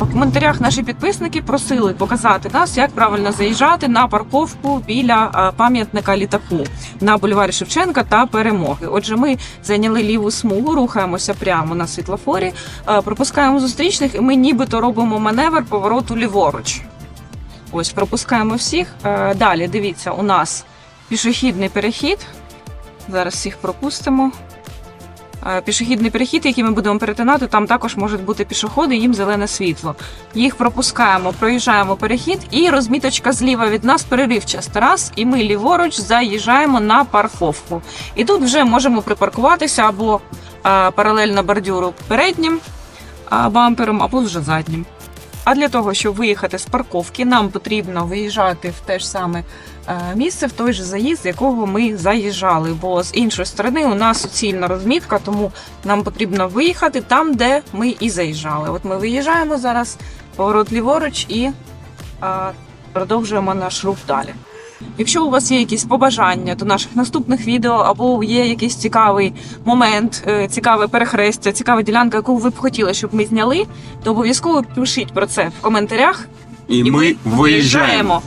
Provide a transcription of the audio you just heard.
В коментарях наші підписники просили показати нас, як правильно заїжджати на парковку біля пам'ятника літаку на бульварі Шевченка та Перемоги. Отже, ми зайняли ліву смугу, рухаємося прямо на світлофорі, пропускаємо зустрічних, і ми нібито робимо маневр повороту ліворуч. Ось пропускаємо всіх. Е, Далі дивіться, у нас пішохідний перехід. Зараз всіх пропустимо. Е, Пішохідний перехід, який ми будемо перетинати, там також можуть бути пішоходи, їм зелене світло. Їх пропускаємо, проїжджаємо перехід, і розміточка зліва від нас переривчаста раз, і ми ліворуч заїжджаємо на парковку. І тут вже можемо припаркуватися або е, паралельно бордюру переднім е, бампером, або вже заднім. А для того, щоб виїхати з парковки, нам потрібно виїжджати в те ж саме е, місце, в той же заїзд, з якого ми заїжджали. Бо з іншої сторони у нас суцільна розмітка, тому нам потрібно виїхати там, де ми і заїжджали. От ми виїжджаємо зараз, поворот ліворуч і продовжуємо наш рух далі. Якщо у вас є якісь побажання до наших наступних відео, або є якийсь цікавий момент, е, цікаве перехрестя, цікава ділянка, яку ви б хотіли, щоб ми зняли, то обов'язково пишіть про це в коментарях. І, ми виїжджаємо.